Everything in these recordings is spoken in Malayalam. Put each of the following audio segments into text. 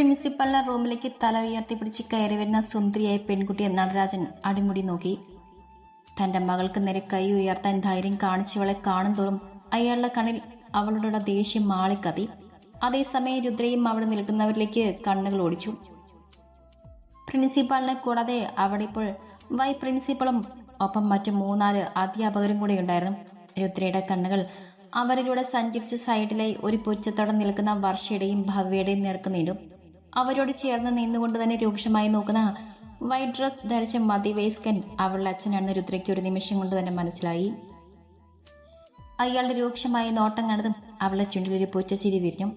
പ്രിൻസിപ്പലിന്റെ റൂമിലേക്ക് തല ഉയർത്തിപ്പിടിച്ച് കയറി വരുന്ന സുന്ദരിയായ പെൺകുട്ടിയെ നടരാജൻ അടിമുടി നോക്കി. തന്റെ മകൾക്ക് നേരെ കൈ ഉയർത്താൻ ധൈര്യം കാണിച്ചവളെ കാണും തോറും അയാളുടെ കണ്ണിൽ അവളുടെ ദേഷ്യം മാളിക്കതി അതേസമയം രുദ്രയും അവിടെ നിൽക്കുന്നവരിലേക്ക് കണ്ണുകൾ ഓടിച്ചു. പ്രിൻസിപ്പാളിനെ കൂടാതെ അവിടെ ഇപ്പോൾ വൈ പ്രിൻസിപ്പളും ഒപ്പം മറ്റു മൂന്നാൽ അധ്യാപകരും കൂടെ ഉണ്ടായിരുന്നു. രുദ്രയുടെ കണ്ണുകൾ അവരിലൂടെ സഞ്ചരിച്ച സൈഡിലായി ഒരു പുച്ഛത്തോടെ നിൽക്കുന്ന വർഷയുടെയും ഭവ്യയുടെയും നേർക്ക് നീണ്ടും. അവരോട് ചേർന്ന് നിന്നുകൊണ്ട് തന്നെ രൂക്ഷമായി നോക്കുന്ന വൈറ്റ് ഡ്രസ് ധരിച്ച മതിവേസ്കൻ അവളുടെ അച്ഛനാണെന്ന് രുദ്രയ്ക്ക് ഒരു നിമിഷം കൊണ്ട് തന്നെ മനസ്സിലായി. അയാളുടെ രൂക്ഷമായ നോട്ടം കണ്ടതും അവളെ ചുണ്ടിലൊരു ചിരി വിരിഞ്ഞു.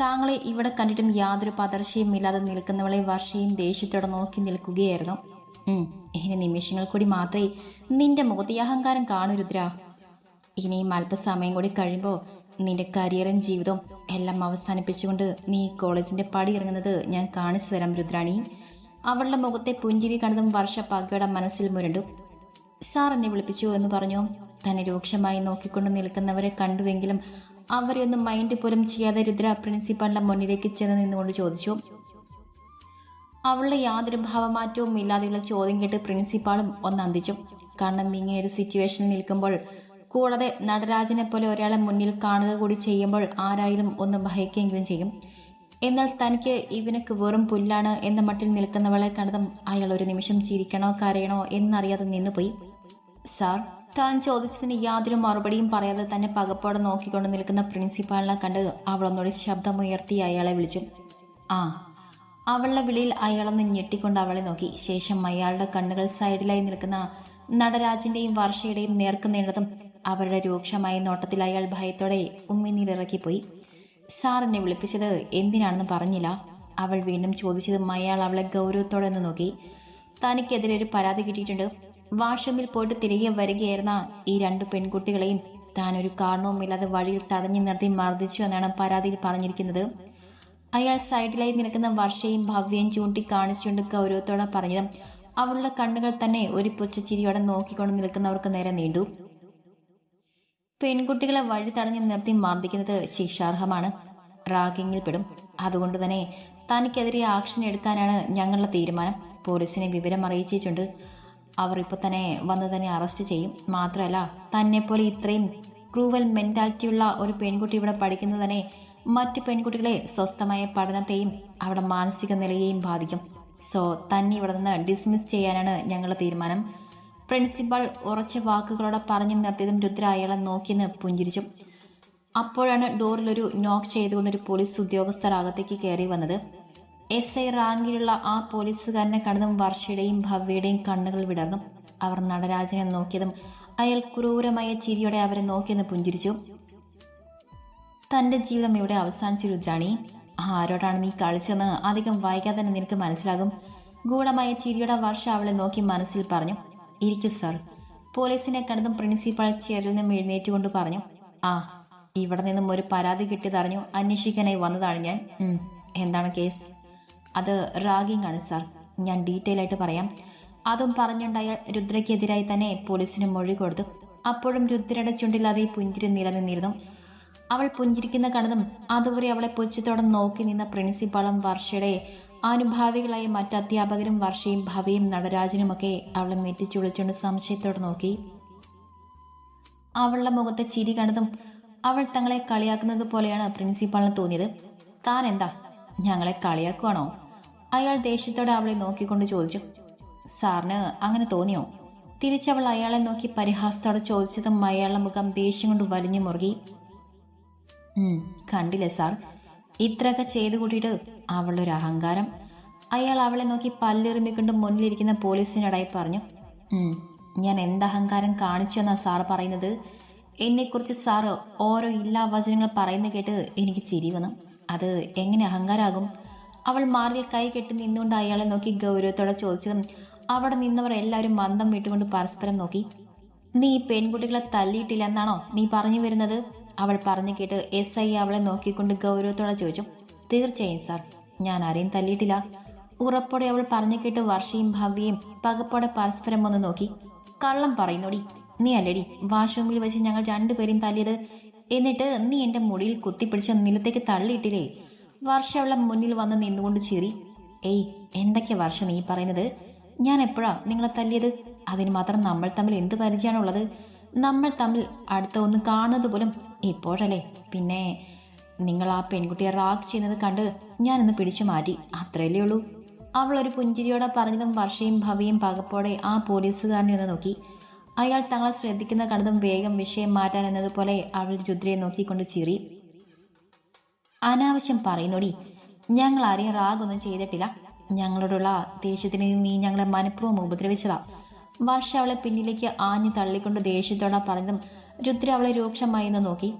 താങ്കളെ ഇവിടെ കണ്ടിട്ടും യാതൊരു പതർച്ചയും ഇല്ലാതെ നിൽക്കുന്നവളെ വർഷയും ദേഷ്യത്തോടെ നോക്കി നിൽക്കുകയായിരുന്നു. ഇനി നിമിഷങ്ങൾ കൂടി മാത്രമേ നിന്റെ മുഖത്തെ അഹങ്കാരം കാണൂ രുദ്ര. ഇനിയും അല്പസമയം കൂടി കഴിയുമ്പോൾ നിന്റെ കരിയറും ജീവിതവും എല്ലാം അവസാനിപ്പിച്ചുകൊണ്ട് നീ കോളേജിന്റെ പടി ഇറങ്ങുന്നത് ഞാൻ കാണിച്ചു തരാം രുദ്രാണി. അവളുടെ മുഖത്തെ പുഞ്ചിരി കണ്ടതും വർഷ പകയുടെ മനസ്സിൽ മുരണ്ടു. സാർ എന്നെ വിളിപ്പിച്ചു എന്ന് പറഞ്ഞു? തന്നെ രൂക്ഷമായി നോക്കിക്കൊണ്ട് നിൽക്കുന്നവരെ കണ്ടുവെങ്കിലും അവരെ ഒന്നും മൈൻഡ് പോലും ചെയ്യാതെ രുദ്ര പ്രിൻസിപ്പാളിന്റെ മുന്നിലേക്ക് ചെന്ന് നിന്നുകൊണ്ട് ചോദിച്ചു. അവളുടെ യാതൊരു ഭാവമാറ്റവും ഇല്ലാതെയുള്ള ചോദ്യം കേട്ട് പ്രിൻസിപ്പാളും ഒന്ന് അന്തിച്ചു. കാരണം ഇങ്ങനെ ഒരു സിറ്റുവേഷനിൽ നിൽക്കുമ്പോൾ കൂടാതെ നടരാജനെ പോലെ ഒരാളെ മുന്നിൽ കാണുക കൂടി ചെയ്യുമ്പോൾ ആരായാലും ഒന്ന് ഭയക്കെങ്കിലും ചെയ്യും. എന്നാൽ തനിക്ക് ഇവനക്ക് വെറും പുല്ലാണ് എന്ന മട്ടിൽ നിൽക്കുന്നവളെ കണ്ടതും അയാൾ ഒരു നിമിഷം ചിരിക്കണോ കരയണോ എന്നറിയാതെ നിന്നുപോയി. സാർ താൻ ചോദിച്ചതിന് യാതൊരു മറുപടിയും പറയാതെ തന്നെ പകപ്പോടെ നോക്കിക്കൊണ്ട് നിൽക്കുന്ന പ്രിൻസിപ്പാളിനെ കണ്ട് അവളൊന്നുകൂടി ശബ്ദമുയർത്തി അയാളെ വിളിച്ചു. ആ അവളുടെ വിളിയിൽ അയാളൊന്ന് ഞെട്ടിക്കൊണ്ട് അവളെ നോക്കി. ശേഷം അയാളുടെ കണ്ണുകൾ സൈഡിലായി നിൽക്കുന്ന നടരാജിന്റെയും വർഷയുടെയും നേർക്ക് നീണ്ടതും അവരുടെ രൂക്ഷമായ നോട്ടത്തിൽ അയാൾ ഭയത്തോടെ ഉമ്മിനീരിറക്കിപ്പോയി. സാർ എന്നെ വിളിപ്പിച്ചത് എന്തിനാണെന്ന് പറഞ്ഞില്ല. അവൾ വീണ്ടും ചോദിച്ചതും അയാൾ അവളെ ഗൗരവത്തോടെ ഒന്ന് നോക്കി. തനിക്കെതിരെ ഒരു പരാതി കിട്ടിയിട്ടുണ്ട്. വാഷ്റൂമിൽ പോയിട്ട് തിരികെ വരികയായിരുന്ന ഈ രണ്ട് പെൺകുട്ടികളെയും താൻ ഒരു കാരണവുമില്ലാതെ വഴിയിൽ തടഞ്ഞു നിർത്തി മർദ്ദിച്ചു എന്നാണ് പരാതിയിൽ പറഞ്ഞിരിക്കുന്നത്. അയാൾ സൈഡിലായി നിൽക്കുന്ന വർഷയും ഭവ്യയും ചൂണ്ടി കാണിച്ചുകൊണ്ട് ഗൗരവത്തോടെ പറഞ്ഞത് അവളുടെ കണ്ണുകൾ തന്നെ ഒരു പുച്ഛച്ചിരിയോടെ നോക്കിക്കൊണ്ട് നിൽക്കുന്നവർക്ക് നേരെ നീണ്ടു. പെൺകുട്ടികളെ വഴി തടഞ്ഞു നിർത്തി മർദ്ദിക്കുന്നത് ശിക്ഷാർഹമാണ്. റാഗിങ്ങിൽ പെടും അതുകൊണ്ട് തന്നെ തനിക്കെതിരെ ആക്ഷൻ എടുക്കാനാണ് ഞങ്ങളുടെ തീരുമാനം. പോലീസിനെ വിവരം അറിയിച്ചിട്ടുണ്ട്. അവർ ഇപ്പോൾ തന്നെ വന്ന് തന്നെ അറസ്റ്റ് ചെയ്യും. മാത്രമല്ല തന്നെ പോലെ ഇത്രയും ക്രൂവൽ മെന്റാലിറ്റിയുള്ള ഒരു പെൺകുട്ടി ഇവിടെ പഠിക്കുന്നത് തന്നെ മറ്റു പെൺകുട്ടികളെ സ്വസ്ഥമായ പഠനത്തെയും അവരുടെ മാനസിക നിലയെയും ബാധിക്കും. സോ തന്നെ ഇവിടെ നിന്ന് ഡിസ്മിസ് ചെയ്യാനാണ് ഞങ്ങളുടെ തീരുമാനം. പ്രിൻസിപ്പൽ ഉറച്ച വാക്കുകളോടെ പറഞ്ഞു നിർത്തിയതും രുദ്ര അയാളെ നോക്കിയെന്ന് പുഞ്ചിരിച്ചു. അപ്പോഴാണ് ഡോറിലൊരു നോക്ക് ചെയ്തുകൊണ്ടൊരു പോലീസ് ഉദ്യോഗസ്ഥർ അകത്തേക്ക് കയറി വന്നത്. എസ് ഐ റാങ്കിലുള്ള ആ പോലീസുകാരനെ കണ്ടതും വർഷയുടെയും ഭവ്യയുടെയും കണ്ണുകൾ വിടർന്നു. അവർ നടരാജനെ നോക്കിയതും അയാൾ ക്രൂരമായ ചിരിയോടെ അവരെ നോക്കിയെന്ന് പുഞ്ചിരിച്ചു. തന്റെ ജീവിതം ഇവിടെ അവസാനിച്ചു രുദ്രാണി. ആരോടാണ് നീ കളിച്ചെന്ന് അധികം വായിക്കാതെ തന്നെ നിനക്ക് മനസ്സിലാകും. ഗൂഢമായ ചിരിയുടെ വർഷ അവളെ നോക്കി മനസ്സിൽ പറഞ്ഞു. ഇരിക്കൂ സാർ. പോലീസിനെ കണ്ടതും പ്രിൻസിപ്പാൾ ചെയറിൽ നിന്നും എഴുന്നേറ്റുകൊണ്ട് പറഞ്ഞു ആ ഇവിടെ നിന്നും ഒരു പരാതി കിട്ടിയതറിഞ്ഞു അന്വേഷിക്കാനായി വന്നതാണ് ഞാൻ. എന്താണ് കേസ്? അത് റാഗിംഗ് ആണ് സാർ. ഞാൻ ഡീറ്റെയിൽ ആയിട്ട് പറയാം. അതും പറഞ്ഞുണ്ടായ രുദ്രയ്ക്കെതിരായി തന്നെ പോലീസിന് മൊഴി കൊടുത്തു. അപ്പോഴും രുദ്രയുടെ ചുണ്ടിൽ അതേ പുഞ്ചിരി നിലനിന്നിരുന്നു അവൾ പുഞ്ചിരിക്കുന്ന കണ്ടതും അതുവരെ അവളെ പുച്ഛത്തോടെ നോക്കി നിന്ന പ്രിൻസിപ്പാളും വർഷയുടെ അനുഭാവികളായ മറ്റ് അധ്യാപകരും വർഷയും ഭവയും നടരാജനുമൊക്കെ അവളെ നെറ്റിച്ചു വിളിച്ചുകൊണ്ട് സംശയത്തോടെ നോക്കി. അവളുടെ മുഖത്തെ ചിരി കണ്ടതും അവൾ തങ്ങളെ കളിയാക്കുന്നത് പോലെയാണ് പ്രിൻസിപ്പാളിന് തോന്നിയത്. താൻ എന്താ? ഞങ്ങളെ കളിയാക്കുവാണോ? അയാൾ ദേഷ്യത്തോടെ അവളെ നോക്കിക്കൊണ്ട് ചോദിച്ചു. സാറിന് അങ്ങനെ തോന്നിയോ? തിരിച്ചവൾ അയാളെ നോക്കി പരിഹാസത്തോടെ ചോദിച്ചതും അയാളുടെ മുഖം ദേഷ്യം കൊണ്ട് വലിഞ്ഞു മുറുകി. കണ്ടില്ലേ സാർ? ഇത്രയൊക്കെ ചെയ്തു കൂട്ടിയിട്ട് അവളുടെ ഒരു അഹങ്കാരം. അയാൾ അവളെ നോക്കി പല്ലെറിമിക്കൊണ്ട് മുന്നിലിരിക്കുന്ന പോലീസിനിടയിൽ പറഞ്ഞു ഞാൻ എന്തഹങ്കാരം കാണിച്ചു എന്നാ സാർ പറയുന്നത്? എന്നെക്കുറിച്ച് സാറ് ഓരോ ഇല്ലാ വചനങ്ങൾ പറയുന്ന കേട്ട് എനിക്ക് ചിരി വന്നു. അത് എങ്ങനെ അഹങ്കാരാകും? അവൾ മാറിൽ കൈ കെട്ടി നിന്നുകൊണ്ട് അയാളെ നോക്കി ഗൗരവത്തോടെ ചോദിച്ചതും അവിടെ നിന്നവർ എല്ലാവരും മന്ദം വിട്ടുകൊണ്ട് പരസ്പരം നോക്കി നീ പെൺകുട്ടികളെ തല്ലിയിട്ടില്ല എന്നാണോ നീ പറഞ്ഞു വരുന്നത്? അവൾ പറഞ്ഞു കേട്ട് എസ് ഐ അവളെ നോക്കിക്കൊണ്ട് ഗൗരവത്തോടെ ചോദിച്ചു തീർച്ചയായും സാർ ഞാൻ ആരെയും തല്ലിയിട്ടില്ല. ഉറപ്പോടെ അവൾ പറഞ്ഞു കേട്ട് വർഷയും ഭവ്യയും പകപ്പോടെ പരസ്പരം ഒന്ന് നോക്കി. കള്ളം പറയുന്നോടി നീ അല്ലടി വാഷ്റൂമിൽ വെച്ച് ഞങ്ങൾ രണ്ടുപേരെയും തല്ലിയത്. എന്നിട്ട് നീ എന്റെ മുടിയിൽ കുത്തിപ്പിടിച്ച് നിലത്തേക്ക് തള്ളിയിട്ടില്ലേ? വർഷ അവളെ മുന്നിൽ വന്ന് നിന്നുകൊണ്ട് ചീറി ഏയ് എന്തൊക്കെയാ വർഷ നീ പറയുന്നത്? ഞാൻ എപ്പോഴാ നിങ്ങളെ തല്ലിയത്? അതിന് മാത്രം നമ്മൾ തമ്മിൽ എന്ത് പരിചയമാണുള്ളത്? നമ്മൾ തമ്മിൽ അടുത്ത ഒന്ന് കാണുന്നത് പോലും ഇപ്പോഴല്ലേ? പിന്നെ നിങ്ങൾ ആ പെൺകുട്ടിയെ റാക്ക് ചെയ്യുന്നത് കണ്ട് ഞാനൊന്ന് പിടിച്ചു മാറ്റി. അത്രയല്ലേ ഉള്ളൂ. അവൾ ഒരു പുഞ്ചിരിയോടെ പറഞ്ഞതും വർഷയും ഭവിയും പകപ്പോടെ ആ പോലീസുകാരനെ ഒന്ന് നോക്കി. അയാൾ തങ്ങളെ ശ്രദ്ധിക്കുന്ന കണ്ടതും വേഗം വിഷയം മാറ്റാൻ എന്നതുപോലെ അവൾ രുദ്രയെ നോക്കിക്കൊണ്ട് ചിറി അനാവശ്യം പറയുന്നോടി ഞങ്ങൾ ആരെയും റാഗൊന്നും ചെയ്തിട്ടില്ല. ഞങ്ങളോടുള്ള ദേഷ്യത്തിന് നീ ഞങ്ങളെ മനഃപൂർവം ഉപദ്രവിച്ചതാ. വർഷ അവളെ പിന്നിലേക്ക് ആഞ്ഞു തള്ളിക്കൊണ്ട് ദേഷ്യത്തോടെ പറഞ്ഞതും രുദ്ര അവളെ രൂക്ഷമായി ഒന്ന് നോക്കി.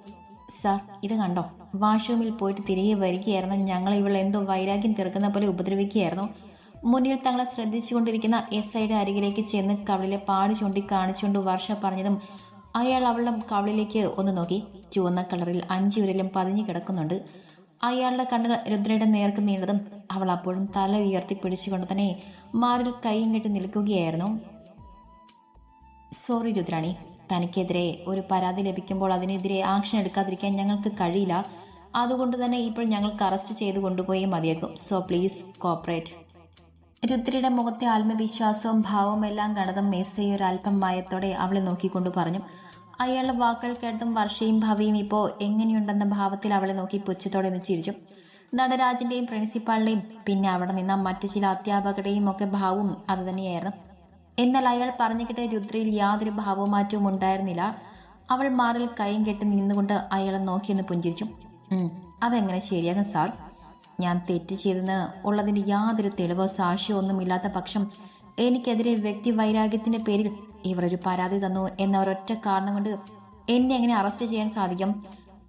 സാർ ഇത് കണ്ടോ? വാഷ്റൂമിൽ പോയിട്ട് തിരികെ വരികയായിരുന്നു. ഞങ്ങൾ ഇവൾ എന്തോ വൈരാഗ്യം തീർക്കുന്ന പോലെ ഉപദ്രവിക്കുകയായിരുന്നു. മുന്നിൽ തങ്ങളെ ശ്രദ്ധിച്ചുകൊണ്ടിരിക്കുന്ന എസ് ഐയുടെ അരികിലേക്ക് ചെന്ന് കവളിലെ പാട് ചൂണ്ടി കാണിച്ചുകൊണ്ട് വർഷ പറഞ്ഞതും അയാൾ അവളുടെ കവളിലേക്ക് ഒന്ന് നോക്കി. ചുവന്ന കളറിൽ അഞ്ചു വിരലും പതിഞ്ഞു കിടക്കുന്നുണ്ട്. അയാളുടെ കണ്ണുകൾ രുദ്രയുടെ നേർക്ക് നീണ്ടതും അവൾ അപ്പോഴും തല ഉയർത്തി പിടിച്ചുകൊണ്ട് തന്നെ മാറിൽ കൈയും കെട്ടി നിൽക്കുകയായിരുന്നു. സോറി രുദ്രാണി തനിക്കെതിരെ ഒരു പരാതി ലഭിക്കുമ്പോൾ അതിനെതിരെ ആക്ഷൻ എടുക്കാതിരിക്കാൻ ഞങ്ങൾക്ക് കഴിയില്ല. അതുകൊണ്ട് തന്നെ ഇപ്പോൾ ഞങ്ങൾക്ക് അറസ്റ്റ് ചെയ്ത് കൊണ്ടുപോയേ മതിയാക്കും. സോ പ്ലീസ് കോപ്പറേറ്റ് രുദ്രയുടെ മുഖത്തെ ആത്മവിശ്വാസവും ഭാവവും എല്ലാം കണ്ടതും മേസയെ അല്പം മയത്തോടെ അവളെ നോക്കിക്കൊണ്ട് പറഞ്ഞു. അയാളുടെ വാക്കുകൾ കേട്ടതും വർഷയും ഭവിയും ഇപ്പോൾ എങ്ങനെയുണ്ടെന്ന ഭാവത്തിൽ അവളെ നോക്കി പുച്ഛത്തോടെ ഒന്ന് ചിരിച്ചു. നടരാജന്റെയും പ്രിൻസിപ്പാളിന്റെയും പിന്നെ അവിടെ നിന്ന മറ്റു ചില അധ്യാപകരുടെയും ഒക്കെ ഭാവവും അതുതന്നെയായിരുന്നു എന്നാൽ അയാൾ പറഞ്ഞു കിട്ടിയ രുദ്രയിൽ യാതൊരു ഭാവമാറ്റവും ഉണ്ടായിരുന്നില്ല. അവൾ മാറിൽ കൈയും കെട്ടി നിന്നുകൊണ്ട് അയാളെ നോക്കിയെന്ന് പുഞ്ചിരിച്ചു. "ഉം, അതെങ്ങനെ ശരിയാകും സാർ? ഞാൻ തെറ്റ് ചെയ്തെന്ന് ഉള്ളതിന്റെ യാതൊരു തെളിവോ സാക്ഷിയോ ഒന്നുമില്ലാത്ത പക്ഷം എനിക്കെതിരെ വ്യക്തി വൈരാഗ്യത്തിന്റെ പേരിൽ ഇവർ ഒരു പരാതി തന്നു എന്ന ഒരൊറ്റ കാരണം കൊണ്ട് എന്നെ എങ്ങനെ അറസ്റ്റ് ചെയ്യാൻ സാധിക്കും?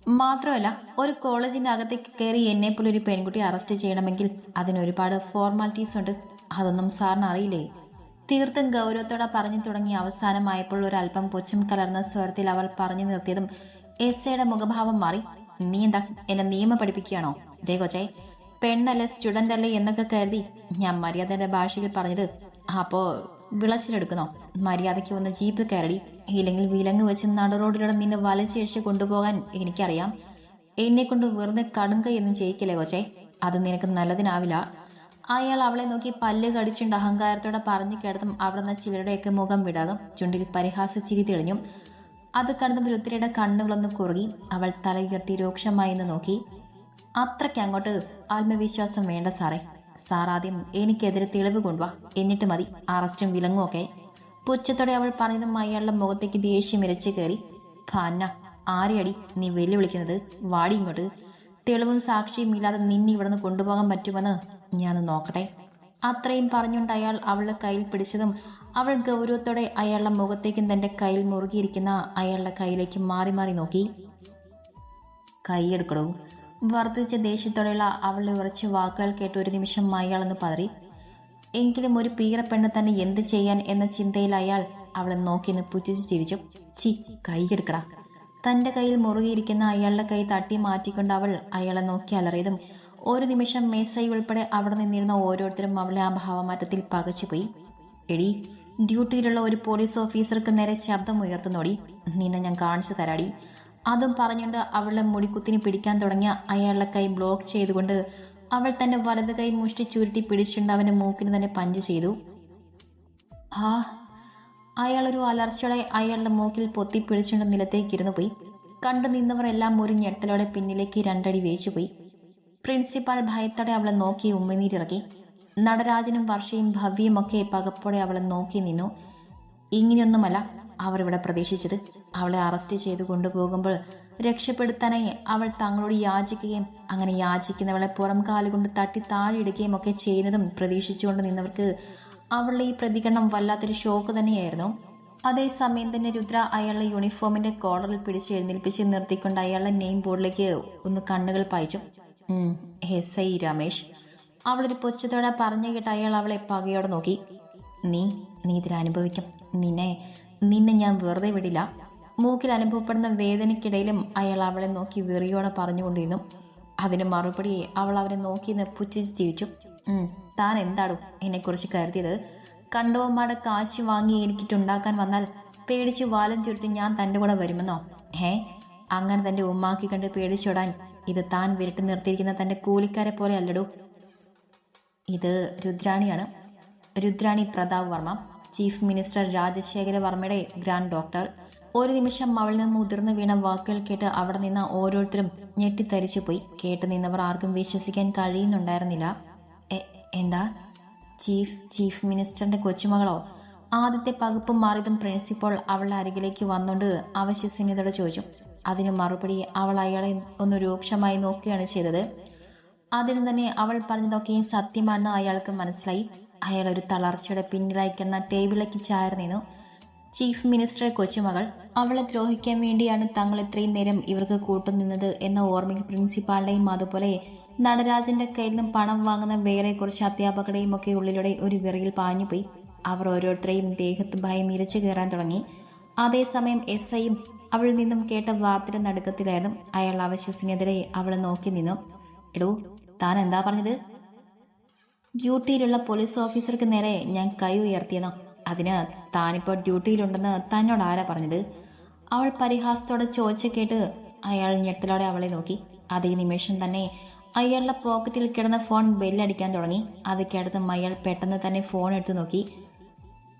മാത്രമല്ല ഒരു കോളേജിന്റെ അകത്തേക്ക് കയറി എന്നെ പോലെ ഒരു പെൺകുട്ടി അറസ്റ്റ് ചെയ്യണമെങ്കിൽ അതിന് ഒരുപാട് ഫോർമാലിറ്റീസ് ഉണ്ട്. അതൊന്നും സാറിന് അറിയില്ലേ? തീർത്തും ഗൗരവത്തോടെ പറഞ്ഞു തുടങ്ങി അവസാനമായപ്പോൾ ഒരല്പം പൊച്ചും കലർന്ന സ്വരത്തിൽ അവൾ പറഞ്ഞു നിർത്തിയതും എസ് ഐയുടെ മുഖഭാവം മാറി. നീ എന്താ എന്നെ നിയമം പഠിപ്പിക്കുകയാണോ? ദേ കൊച്ചേ പെണ്ണല്ലേ സ്റ്റുഡന്റ് അല്ലേ എന്നൊക്കെ കരുതി ഞാൻ മര്യാദയുടെ ഭാഷയിൽ പറഞ്ഞത്. അപ്പോ വിളച്ചിലെടുക്കണോ മര്യാദയ്ക്ക് വന്ന് ജീപ്പിൽ കയറി ഇല്ലെങ്കിൽ വിലങ്ങ് വെച്ച് നട റോഡിലൂടെ നിന്നെ വലിച്ചഴിച്ച് കൊണ്ടുപോകാൻ എനിക്കറിയാം. എന്നെ കൊണ്ട് വെറുതെ കടുങ്കയൊന്നും ചെയ്യിക്കില്ലേ കൊച്ചേ? അത് നിനക്ക് നല്ലതിനാവില്ല. അയാൾ അവളെ നോക്കി പല്ല് കടിച്ചുണ്ട് അഹങ്കാരത്തോടെ പറഞ്ഞു കേട്ടതും നിന്ന് ചിലരുടെയൊക്കെ മുഖം വിടാതും ചുണ്ടിൽ പരിഹാസ ചിരി തെളിഞ്ഞു. അത് കണ്ടതും രുദ്രയുടെ കണ്ണുകളൊന്ന് കുറുകി അവൾ തല ഉയർത്തി രൂക്ഷമായി എന്ന് നോക്കി. അത്രയ്ക്ക് അങ്ങോട്ട് ആത്മവിശ്വാസം വേണ്ട സാറേ. സാർ ആദ്യം എനിക്കെതിരെ തെളിവ് കൊണ്ടുവാ. എന്നിട്ട് മതി. അറസ്റ്റും വിലങ്ങും ഒക്കെ. പുച്ഛത്തോടെ അവൾ പറഞ്ഞതും അയാളുടെ മുഖത്തേക്ക് ദേഷ്യം ഇരച്ചു കയറി. ഭാന്ന ആരെയടി നീ വെല്ലുവിളിക്കുന്നത്? വാടി ഇങ്ങോട്ട്. തെളിവും സാക്ഷിയും ഇല്ലാതെ നിന്നെ ഇവിടുന്ന് കൊണ്ടുപോകാൻ പറ്റുമെന്ന് ഞാൻ നോക്കട്ടെ. അത്രയും പറഞ്ഞുകൊണ്ട് അയാൾ അവളുടെ കയ്യിൽ പിടിച്ചതും അവൾ ഗൗരവത്തോടെ അയാളുടെ മുഖത്തേക്കും തന്റെ കയ്യിൽ മുറുകിയിരിക്കുന്ന അയാളുടെ കയ്യിലേക്ക് മാറി മാറി നോക്കി. കൈയെടുക്കണോ വർദ്ധിച്ച ദേഷ്യത്തോടെയുള്ള അവളുടെ ഉറച്ച വാക്കുകൾ കേട്ട് ഒരു നിമിഷം അയാളൊന്ന് പതറി. എങ്കിലും ഒരു പീറപ്പെണ്ണ് തന്നെ എന്ത് ചെയ്യാൻ എന്ന ചിന്തയിൽ അയാൾ അവളെ നോക്കിന്ന് പുച്ഛിച്ച് ചിരിച്ചു. ചി കൈയെടുക്കടാ തന്റെ കയ്യിൽ മുറുകിയിരിക്കുന്ന അയാളുടെ കൈ തട്ടി മാറ്റിക്കൊണ്ട് അവൾ അയാളെ നോക്കി അലറിയതും ഒരു നിമിഷം മേസൈ ഉൾപ്പെടെ അവിടെ നിന്നിരുന്ന ഓരോരുത്തരും അവളെ ആ ഭാവമാറ്റത്തിൽ പകച്ചുപോയി. എടി ഡ്യൂട്ടിയിലുള്ള ഒരു പോലീസ് ഓഫീസർക്ക് നേരെ ശബ്ദം ഉയർത്തുന്നോടി നിന്നെ ഞാൻ കാണിച്ചു തരാടി. അതും പറഞ്ഞുകൊണ്ട് അവളുടെ മുടിക്കുത്തിന് പിടിക്കാൻ തുടങ്ങിയ അയാളുടെ കൈ ബ്ലോക്ക് ചെയ്തുകൊണ്ട് അവൾ തന്റെ വലത് കൈ മുഷ്ടി ചുരുട്ടി പിടിച്ചുകൊണ്ട് അവന്റെ മൂക്കിന് തന്നെ പഞ്ച് ചെയ്തു. ആ അയാളൊരു അലർച്ചയോടെ അയാളുടെ മൂക്കിൽ പൊത്തി പിടിച്ചുകൊണ്ട് നിലത്തേക്ക് ഇരുന്നു പോയി. കണ്ടു നിന്നവർ എല്ലാം ഒരു ഞെട്ടലോടെ പിന്നിലേക്ക് രണ്ടടി വേച്ചുപോയി. പ്രിൻസിപ്പാൾ ഭയത്തോടെ അവളെ നോക്കി ഉമ്മനീരിറക്കി. നടരാജനും വർഷയും ഭവ്യയും ഒക്കെ പകപ്പോടെ അവളെ നോക്കി നിന്നു. ഇങ്ങനെയൊന്നുമല്ല അവർ ഇവിടെ പ്രതീക്ഷിച്ചത്. അവളെ അറസ്റ്റ് ചെയ്ത് കൊണ്ടുപോകുമ്പോൾ രക്ഷപ്പെടുത്താനായി അവൾ തങ്ങളോട് യാചിക്കുകയും അങ്ങനെ യാചിക്കുന്നവളെ പുറം കാലുകൊണ്ട് തട്ടി താഴെയിടുകയും ഒക്കെ ചെയ്യുന്നതും പ്രതീക്ഷിച്ചുകൊണ്ട് നിന്നവർക്ക് അവളുടെ ഈ പ്രതികരണം വല്ലാത്തൊരു ഷോക്ക് തന്നെയായിരുന്നു. അതേസമയം തന്നെ രുദ്ര അയാളുടെ യൂണിഫോമിന്റെ കോളറിൽ പിടിച്ച് എഴുന്നേൽപ്പിച്ച് നിർത്തിക്കൊണ്ട് അയാളുടെ നെയിം ബോർഡിലേക്ക് ഒന്ന് കണ്ണുകൾ പായിച്ചു. "ഉം, എസ് ഐ രമേശ്. അവളൊരു പൊച്ചത്തോടെ പറഞ്ഞു കേട്ട് അയാൾ അവളെ പകയോടെ നോക്കി. നീ നീ ഇതിൽ അനുഭവിക്കും. നിന്നെ നിന്നെ ഞാൻ വെറുതെ വിടില്ല. മൂക്കിൽ അനുഭവപ്പെടുന്ന വേദനയ്ക്കിടയിലും അയാൾ അവളെ നോക്കി വെറിയോടെ പറഞ്ഞുകൊണ്ടിരുന്നു. അതിന് മറുപടി അവൾ അവരെ നോക്കി നിന്ന് പുച്ഛിച്ച് ചിരിച്ചു. "ഉം, താൻ എന്താടും എന്നെക്കുറിച്ച് കരുതിയത്? കണ്ടവന്മാരുടെ കാശ് വാങ്ങി എനിക്കിട്ടുണ്ടാക്കാൻ വന്നാൽ പേടിച്ച് വാലം ചുരുട്ടി ഞാൻ തന്റെ കൂടെ വരുമെന്നോ? ഏ അങ്ങനെ തന്റെ ഉമ്മാക്കി കണ്ട് പേടിച്ചോടാൻ ഇത് താൻ വിരട്ടി നിർത്തിയിരിക്കുന്ന തന്റെ കൂലിക്കാരെ പോലെ അല്ലടോ. ഇത് രുദ്രാണിയാണ്. രുദ്രാണി പ്രതാപ് വർമ്മ ചീഫ് മിനിസ്റ്റർ രാജശേഖര വർമ്മയുടെ ഗ്രാൻഡ് ഡോക്ടർ. ഒരു നിമിഷം അവളിൽ നിന്ന് ഉതിർന്നു വീണ വാക്കുകൾ കേട്ട് അവിടെ നിന്ന് ഓരോരുത്തരും ഞെട്ടിത്തരിച്ചു പോയി. കേട്ട് നിന്നവർ ആർക്കും വിശ്വസിക്കാൻ കഴിയുന്നുണ്ടായിരുന്നില്ല. എന്താ? ചീഫ് ചീഫ് മിനിസ്റ്ററിന്റെ കൊച്ചുമകളോ? ആദ്യത്തെ പകുപ്പ് മാറിയതും പ്രിൻസിപ്പോൾ അവളുടെ അരികിലേക്ക് വന്നുകൊണ്ട് അവശ്യസീനതയോടെ ചോദിച്ചു. അതിന് മറുപടി അവൾ അയാളെ ഒന്ന് രൂക്ഷമായി നോക്കുകയാണ് ചെയ്തത്. അതിൽ തന്നെ അവൾ പറഞ്ഞതൊക്കെയും സത്യമാണെന്ന് അയാൾക്ക് മനസ്സിലായി. അയാൾ ഒരു തളർച്ചയുടെ പിന്നിലായി കിടന്ന ടേബിളിലേക്ക് ചാരി നിന്നു ചീഫ് മിനിസ്റ്ററെ കൊച്ചുമകൾ അവളെ ദ്രോഹിക്കാൻ വേണ്ടിയാണ് തങ്ങൾ ഇത്രയും നേരം ഇവർക്ക് കൂട്ടുനിന്നത് എന്ന ഓർമ്മയിൽ പ്രിൻസിപ്പാളിന്റെയും അതുപോലെ നടരാജന്റെ കയ്യിൽ നിന്നും പണം വാങ്ങുന്ന വേറെ കുറച്ച് അധ്യാപകരുടെയും ഒക്കെ ഉള്ളിലൂടെ ഒരു വിറയിൽ പാഞ്ഞുപോയി. അവർ ഓരോരുത്തരെയും ദേഹത്ത് ഭയം ഇരച്ചു കയറാൻ തുടങ്ങി. അതേസമയം എസ് ഐയും അവളിൽ നിന്നും കേട്ട വാർത്തയുടെ നടുക്കത്തിലായിരുന്നു. അയാൾ അവശ്വസിനെതിരെ അവളെ നോക്കി നിന്നു. എടോ താൻ എന്താ പറഞ്ഞത്? ഡ്യൂട്ടിയിലുള്ള പോലീസ് ഓഫീസർക്ക് നേരെ ഞാൻ കൈ ഉയർത്തിയതാ അതിന് താനിപ്പോൾ ഡ്യൂട്ടിയിലുണ്ടെന്ന് തന്നോട് ആരാ പറഞ്ഞത്? അവൾ പരിഹാസത്തോടെ ചോദിച്ചു കേട്ട് അയാൾ ഞെട്ടലോടെ അവളെ നോക്കി. അതേ നിമിഷം തന്നെ അയാളുടെ പോക്കറ്റിൽ കിടന്ന ഫോൺ ബെല്ലടിക്കാൻ തുടങ്ങി. അത് കേട്ടതും അയാൾ പെട്ടെന്ന് തന്നെ ഫോൺ എടുത്തു നോക്കി.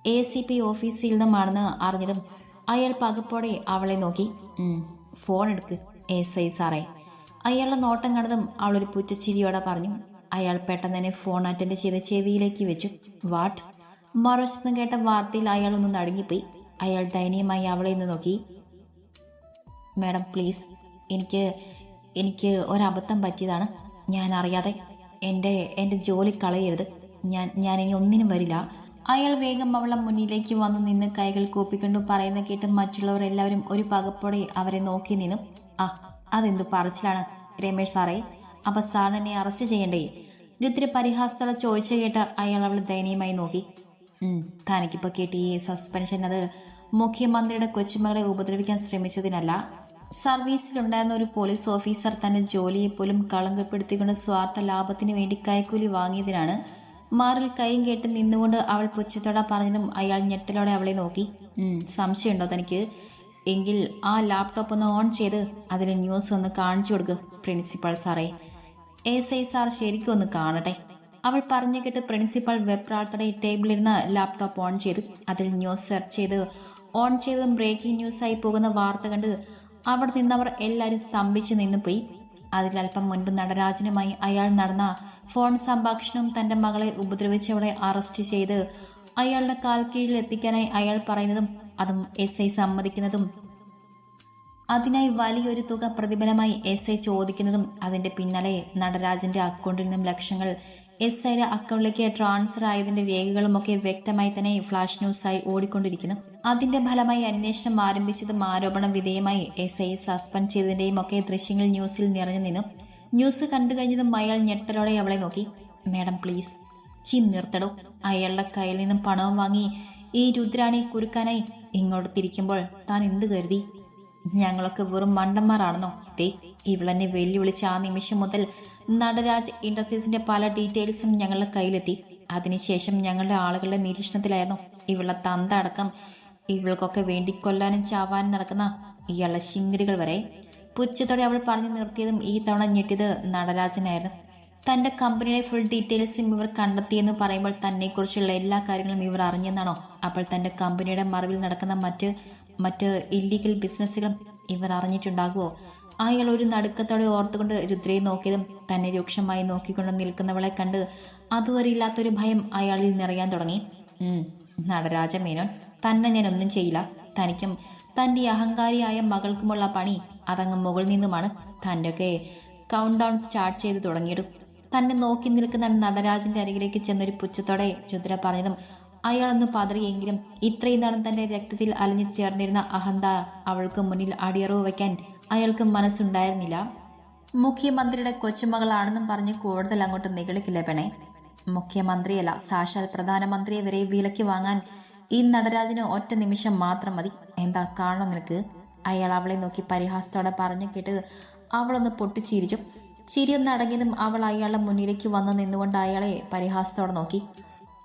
എ സി പി ഓഫീസിൽ നിന്നുമാണെന്ന് അറിഞ്ഞതും അയാൾ പകപ്പോടെ അവളെ നോക്കി. ഫോൺ എടുക്ക്. എസ് ഐ സാറേ. അയാളുടെ നോട്ടം കണ്ടതും അവളൊരു പുറ്റച്ചിരിയോടെ പറഞ്ഞു അയാൾ പെട്ടെന്ന് തന്നെ ഫോൺ അറ്റൻഡ് ചെയ്ത് ചെവിയിലേക്ക് വെച്ചു. വാട്ട് മറുവശത്ത് കേട്ട വാർത്തയിൽ അയാൾ ഒന്ന് നടുങ്ങിപ്പോയി. അയാൾ ദയനീയമായി അവളെ ഒന്ന് നോക്കി. മാഡം പ്ലീസ് എനിക്ക് എനിക്ക് ഒരബദ്ധം പറ്റിയതാണ്. ഞാൻ അറിയാതെ എന്റെ എന്റെ ജോലി കളയരുത്. ഞാൻ ഞാൻ ഇനി ഒന്നിനും വരില്ല. അയാൾ വേഗം അവളെ മുന്നിലേക്ക് വന്നു നിന്ന് കൈകൾ കൂപ്പിക്കൊണ്ടു പറയുന്ന കേട്ട് മറ്റുള്ളവർ എല്ലാവരും ഒരു പകപ്പോടെ അവരെ നോക്കി നിന്നു. ആ അതെന്ത് പറച്ചിലാണ്? രമേഷ് സാറേ അപ്പൊ സാറിന് എന്നെ അറസ്റ്റ് ചെയ്യണ്ടേ? രുദ്ര പരിഹാസത്തോടെ ചോദിച്ചു കേട്ട് അയാൾ അവളെ ദയനീയമായി നോക്കി. ഉം, തനിക്കിപ്പോൾ കേട്ടി ഈ സസ്പെൻഷൻ അത് മുഖ്യമന്ത്രിയുടെ കൊച്ചുമകളെ ഉപദ്രവിക്കാൻ ശ്രമിച്ചതിനല്ല. സർവീസിലുണ്ടായിരുന്ന ഒരു പോലീസ് ഓഫീസർ തന്റെ ജോലിയെ പോലും കളങ്കപ്പെടുത്തിക്കൊണ്ട് സ്വാർത്ഥ ലാഭത്തിന് വേണ്ടി കൈക്കൂലി വാങ്ങിയതിനാണ് മാറിൽ കൈയും കേട്ട് നിന്നുകൊണ്ട് അവൾ പുച്ഛത്തോടെ പറഞ്ഞതും അയാൾ ഞെട്ടലോടെ അവളെ നോക്കി. "ഉം, സംശയമുണ്ടോ തനിക്ക്? എങ്കിൽ ആ ലാപ്ടോപ്പ് ഒന്ന് ഓൺ ചെയ്ത് അതിൽ ന്യൂസ് ഒന്ന് കാണിച്ചു കൊടുക്ക് പ്രിൻസിപ്പൾ സാറേ. എസ് ഐ സാർ ശരിക്കും ഒന്ന് കാണട്ടെ. അവൾ പറഞ്ഞു കേട്ട് പ്രിൻസിപ്പൽ പ്രാർത്ഥന ടേബിളിരുന്ന് ലാപ്ടോപ്പ് ഓൺ ചെയ്തു അതിൽ ന്യൂസ് സെർച്ച് ചെയ്ത് ഓൺ ചെയ്തതും ബ്രേക്കിംഗ് ന്യൂസായി പോകുന്ന വാർത്ത കണ്ട് അവിടെ നിന്നവർ എല്ലാവരും സ്തംഭിച്ചു നിന്നു പോയി അതിലൽപ്പം മുൻപ് നടരാജനുമായി അയാൾ നടന്ന ഫോൺ സംഭാഷണവും തന്റെ മകളെ ഉപദ്രവിച്ചവളെ അറസ്റ്റ് ചെയ്ത് അയാളുടെ കാൽ കീഴിൽ എത്തിക്കാനായി അയാൾ പറയുന്നതും അതും എസ് ഐ സമ്മതിക്കുന്നതും. അതിനായി വലിയൊരു തുക പ്രതിഫലമായി എസ് ഐ ചോദിക്കുന്നതും അതിന്റെ പിന്നാലെ നടരാജന്റെ അക്കൗണ്ടിൽ നിന്നും ലക്ഷങ്ങൾ എസ് ഐയുടെ അക്കൗണ്ടിലേക്ക് ട്രാൻസ്ഫർ ആയതിന്റെ രേഖകളും ഒക്കെ വ്യക്തമായി തന്നെ ഫ്ലാഷ് ന്യൂസായി ഓടിക്കൊണ്ടിരിക്കുന്നു. അതിന്റെ ഫലമായി അന്വേഷണം ആരംഭിച്ചതും ആരോപണ വിധേയമായി എസ് ഐ സസ്പെൻഡ് ചെയ്തതിന്റെയും ഒക്കെ ദൃശ്യങ്ങൾ ന്യൂസിൽ നിറഞ്ഞു നിന്നു. ന്യൂസ് കണ്ടു കഴിഞ്ഞതും അയാൾ ഞെട്ടലോടെ അവളെ നോക്കി. മാഡം പ്ലീസ് ചി നിർത്തടോ. അയാളുടെ കയ്യിൽ നിന്നും പണവും വാങ്ങി ഈ രുദ്രാണി കുരുക്കാനായി ഇങ്ങോട്ട് തിരിക്കുമ്പോൾ താൻ എന്ത് കരുതി? ഞങ്ങളൊക്കെ വെറും മണ്ടന്മാരാണെന്നോ? തേ ഇവളെന്നെ വെല്ലുവിളിച്ച ആ നിമിഷം മുതൽ നടരാജ് ഇൻഡസ്ട്രീസിന്റെ പല ഡീറ്റെയിൽസും ഞങ്ങളുടെ കയ്യിലെത്തി. അതിനുശേഷം ഞങ്ങളുടെ ആളുകളുടെ നിരീക്ഷണത്തിലായിരുന്നു ഇവളുടെ തന്ത അടക്കം. ഇവൾക്കൊക്കെ വേണ്ടി കൊല്ലാനും ചാവാനും നടക്കുന്ന ഇയാളുടെ ശിങ്കരികൾ വരെ. പുച്ഛത്തോടെ അവൾ പറഞ്ഞു നിർത്തിയതും ഈ തവണ ഞെട്ടിയത് നടരാജനായിരുന്നു. തന്റെ കമ്പനിയുടെ ഫുൾ ഡീറ്റെയിൽസും ഇവർ കണ്ടെത്തിയെന്ന് പറയുമ്പോൾ തന്നെക്കുറിച്ചുള്ള എല്ലാ കാര്യങ്ങളും ഇവർ അറിഞ്ഞെന്നാണോ? അപ്പോൾ തന്റെ കമ്പനിയുടെ മറവിൽ നടക്കുന്ന മറ്റ് മറ്റ് ഇല്ലീഗൽ ബിസിനസ്സുകളും ഇവർ അറിഞ്ഞിട്ടുണ്ടാകുമോ അയാൾ ഒരു നടുക്കത്തോടെ ഓർത്തുകൊണ്ട് രുദ്രയെ നോക്കിയതും തന്നെ രൂക്ഷമായി നോക്കിക്കൊണ്ട് നിൽക്കുന്നവളെ കണ്ട് അതുവരെ ഇല്ലാത്തൊരു ഭയം അയാളിൽ നിറയാൻ തുടങ്ങി. നടരാജ മേനോൻ തന്നെ ഞാൻ ഒന്നും ചെയ്യില്ല. തനിക്കും തന്റെ അഹങ്കാരിയായ മകൾക്കുമുള്ള പണി അതങ്ങ് മുകളിൽ നിന്നുമാണ്. തന്റെയൊക്കെ കൗണ്ട് ഡൗൺ സ്റ്റാർട്ട് ചെയ്ത് തുടങ്ങിയിടും. തന്നെ നോക്കി നിൽക്കുന്ന നടരാജന്റെ അരികിലേക്ക് ചെന്നൊരു പുച്ഛത്തോടെ ചുദ്ര പറഞ്ഞതും അയാളൊന്ന് പതറിയെങ്കിലും ഇത്രയും നാളും തന്റെ രക്തത്തിൽ അലിഞ്ഞു ചേർന്നിരുന്ന അഹന്ത അവൾക്ക് മുന്നിൽ അടിയറവ് വയ്ക്കാൻ അയാൾക്ക് മനസ്സുണ്ടായിരുന്നില്ല? മുഖ്യമന്ത്രിയുടെ കൊച്ചുമകളാണെന്നും പറഞ്ഞ് കൂടുതൽ അങ്ങോട്ട് നികളിക്കില്ല പെണേ? മുഖ്യമന്ത്രിയല്ല സാക്ഷാൽ പ്രധാനമന്ത്രിയെ വരെ വിലയ്ക്ക് വാങ്ങാൻ ഈ നടരാജന് ഒറ്റ നിമിഷം മാത്രം മതി. എന്താ കാണണം നിനക്ക്? അയാൾ അവളെ നോക്കി പരിഹാസത്തോടെ പറഞ്ഞു കേട്ട് അവളൊന്ന് പൊട്ടിച്ചിരിച്ചു. ചിരിയൊന്ന് അടങ്ങിയതും അവൾ അയാളുടെ മുന്നിലേക്ക് വന്ന് നിന്നുകൊണ്ട് അയാളെ പരിഹാസത്തോടെ നോക്കി.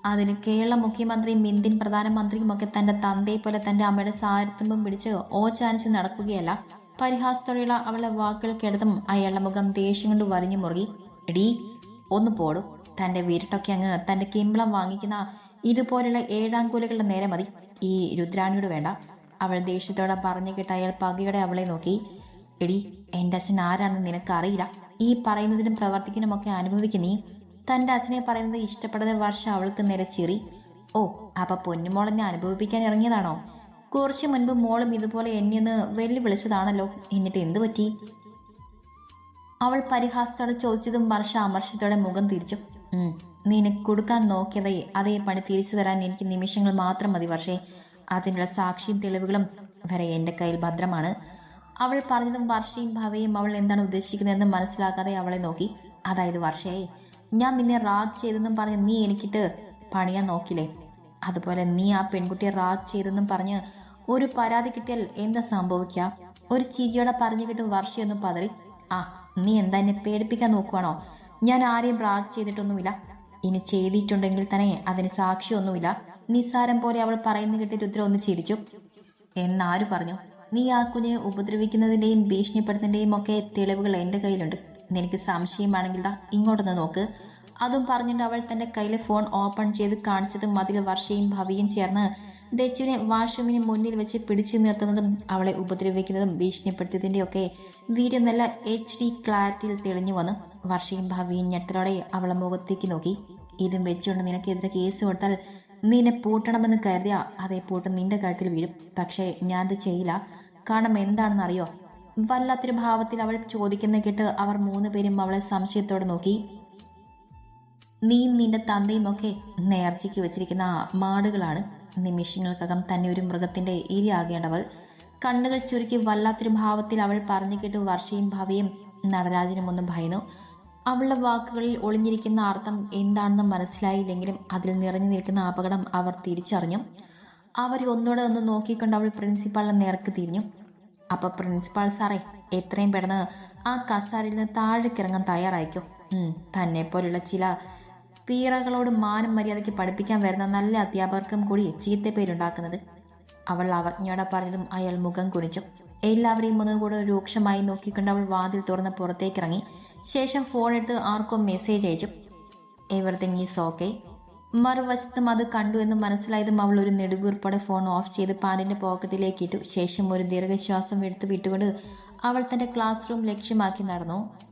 അതിന് കേരള മുഖ്യമന്ത്രിയും ഇന്ത്യൻ പ്രധാനമന്ത്രിയും ഒക്കെ തന്റെ തന്തയെ പോലെ തന്റെ അമ്മയുടെ സാരത്തുമ്പം പിടിച്ച് ഓച്ചാനിച്ച് നടക്കുകയല്ല. പരിഹാസത്തോടെയുള്ള അവളുടെ വാക്കുകൾ കേട്ടതും അയാളുടെ മുഖം ദേഷ്യം കൊണ്ട് വരിഞ്ഞു മുറുകി. എടീ ഒന്ന് പോടും. തന്റെ വീരട്ടൊക്കെ അങ്ങ് തന്റെ കിമ്പളം വാങ്ങിക്കുന്ന ഇതുപോലെയുള്ള ഏഴാംകൂലകളുടെ നേരെ മതി. ഈ രുദ്രാണിയോട് വേണ്ട. അവൾ ദേഷ്യത്തോടെ പറഞ്ഞു കേട്ട അയാൾ പകയോടെ അവളെ നോക്കി. എടി എന്റെ അച്ഛൻ ആരാണെന്ന് നിനക്കറിയില്ല ഈ പറയുന്നതിനും പ്രവർത്തിക്കുന്നതുമൊക്കെ അനുഭവിക്കുന്ന നീ തന്റെ അച്ഛനെ പറയുന്നത് ഇഷ്ടപ്പെടാതെ വർഷം അവൾക്ക് നേരെ ഓ അപ്പൊ പൊന്നുമോളെന്നെ അനുഭവിപ്പിക്കാൻ ഇറങ്ങിയതാണോ? കുറച്ച് മുൻപ് മോളും ഇതുപോലെ എന്നെ ഒന്ന് വെല്ലുവിളിച്ചതാണല്ലോ. എന്നിട്ട് എന്തു പറ്റി? അവൾ പരിഹാസത്തോടെ ചോദിച്ചതും വർഷ അമർഷത്തോടെ മുഖം തിരിച്ചു. നിനക്ക് കൊടുക്കാൻ നോക്കിയതേ അതേ പണി തിരിച്ചു തരാൻ എനിക്ക് നിമിഷങ്ങൾ മാത്രം മതി വർഷേ. അതിനുള്ള സാക്ഷിയും തെളിവുകളും വരെ എന്റെ കയ്യിൽ ഭദ്രമാണ്. അവൾ പറഞ്ഞതും വർഷയും ഭവയും അവൾ എന്താണ് ഉദ്ദേശിക്കുന്നതെന്ന് മനസ്സിലാക്കാതെ അവളെ നോക്കി. അതായത് വർഷയെ ഞാൻ നിന്നെ റാഗ് ചെയ്തെന്നും പറഞ്ഞ് നീ എനിക്കിട്ട് പണിയാൻ നോക്കില്ലേ? അതുപോലെ നീ ആ പെൺകുട്ടിയെ റാഗ് ചെയ്തെന്നും പറഞ്ഞ് ഒരു പരാതി കിട്ടിയാൽ എന്താ സംഭവിക്കുക? ഒരു ചിരിയോടെ പറഞ്ഞു കിട്ടും വർഷയൊന്ന് പതറി ആ നീ എന്താ എന്നെ പേടിപ്പിക്കാൻ നോക്കുവാണോ? ഞാൻ ആരെയും റാഗ് ചെയ്തിട്ടൊന്നുമില്ല. ഇനി ചെയ്തിട്ടുണ്ടെങ്കിൽ തന്നെ അതിന് സാക്ഷിയൊന്നുമില്ല. നിസ്സാരം പോലെ അവൾ പറയുന്ന കേട്ട് രുദ്ര ഒന്ന് ചിരിച്ചു. എന്നാരു പറഞ്ഞു നീ ആ കുഞ്ഞിനെ ഉപദ്രവിക്കുന്നതിന്റെയും ഭീഷണിപ്പെടുത്തിന്റെയും ഒക്കെ തെളിവുകൾ എന്റെ കയ്യിലുണ്ട്. നിനക്ക് സംശയമാണെങ്കിൽ ദാ ഇങ്ങോട്ടൊന്ന് നോക്ക്. അതും പറഞ്ഞിട്ട് അവൾ തന്റെ കയ്യിലെ ഫോൺ ഓപ്പൺ ചെയ്ത് കാണിച്ചതും അതിൽ വർഷയും ഭവിയും ചേർന്ന് ദച്ചുവിനെ വാഷ്റൂമിന് മുന്നിൽ വെച്ച് പിടിച്ചു നിർത്തുന്നതും അവളെ ഉപദ്രവിക്കുന്നതും ഭീഷണിപ്പെടുത്തിയതിന്റെയൊക്കെ വീഡിയോ നല്ല എച്ച് ഡി ക്ലാരിറ്റിയിൽ തെളിഞ്ഞു വന്നു. വർഷയും ഭവിയും ഞെട്ടലോടെ അവളെ മുഖത്തേക്ക് നോക്കി. ഇതും വെച്ചുകൊണ്ട് നിനക്കെതിരെ കേസ് കൊടുത്താൽ നിന്നെ പൂട്ടണമെന്ന് കരുതിയാ അതേ പൂട്ടം നിന്റെ കഴുത്തിൽ വീഴും. പക്ഷേ ഞാനത് ചെയ്യില്ല. കാരണം എന്താണെന്ന് അറിയോ വല്ലാത്തൊരു ഭാവത്തിൽ അവൾ ചോദിക്കുന്ന കേട്ട് അവർ മൂന്ന് പേരും അവളെ സംശയത്തോടെ നോക്കി. നീ നിന്റെ തന്തയും ഒക്കെ നേർച്ചയ്ക്ക് വെച്ചിരിക്കുന്ന മാടുകളാണ്. നിമിഷങ്ങൾക്കകം തന്നെ ഒരു മൃഗത്തിന്റെ ഇരയാകേണ്ടവൾ കണ്ണുകൾ ചുരുക്കി വല്ലാത്തൊരു ഭാവത്തിൽ അവൾ പറഞ്ഞു കേട്ട് വർഷയും ഭവയും നടരാജനും ഒന്ന് ഭയന്നു. അവളുടെ വാക്കുകളിൽ ഒളിഞ്ഞിരിക്കുന്ന അർത്ഥം എന്താണെന്ന് മനസ്സിലായില്ലെങ്കിലും അതിൽ നിറഞ്ഞു നിൽക്കുന്ന അപകടം അവർ തിരിച്ചറിഞ്ഞു. അവരെ ഒന്നുകൂടെ ഒന്ന് നോക്കിക്കൊണ്ട് അവൾ പ്രിൻസിപ്പാളിനെ നേർക്ക് തിരിഞ്ഞു. അപ്പൊ പ്രിൻസിപ്പാൾ സാറേ എത്രയും പെട്ടെന്ന് ആ കസാരയിൽ നിന്ന് താഴേക്കിറങ്ങാൻ തയ്യാറായിക്കോ? തന്നെ പോലുള്ള ചില പീറകളോട് മാനം മര്യാദയ്ക്ക് പഠിപ്പിക്കാൻ വരുന്ന നല്ല അധ്യാപകർക്കും കൂടി ചീത്തപ്പേരുണ്ടാക്കുന്നത്. അവൾ അവജ്ഞയോടെ പറഞ്ഞതും അയാൾ മുഖം കുനിച്ചു. എല്ലാവരെയും ഒന്നുകൂടെ രൂക്ഷമായി നോക്കിക്കൊണ്ട് അവൾ വാതിൽ തുറന്ന് പുറത്തേക്കിറങ്ങി ശേഷം ഫോൺ എടുത്ത് ആർക്കും മെസ്സേജ് അയച്ചു. എവറിത്തിങ് ഈസ് ഓക്കെ മറുവശത്തും അത് കണ്ടു എന്ന് മനസ്സിലായതും അവൾ ഒരു നെടുവീർപ്പോടെ ഫോൺ ഓഫ് ചെയ്ത് പാലിന്റെ പോക്കറ്റിലേക്ക് ഇട്ടു. ശേഷം ഒരു ദീർഘശ്വാസം എടുത്തു വിട്ടുകൊണ്ട് അവൾ തന്റെ ക്ലാസ് റൂം ലക്ഷ്യമാക്കി നടന്നു.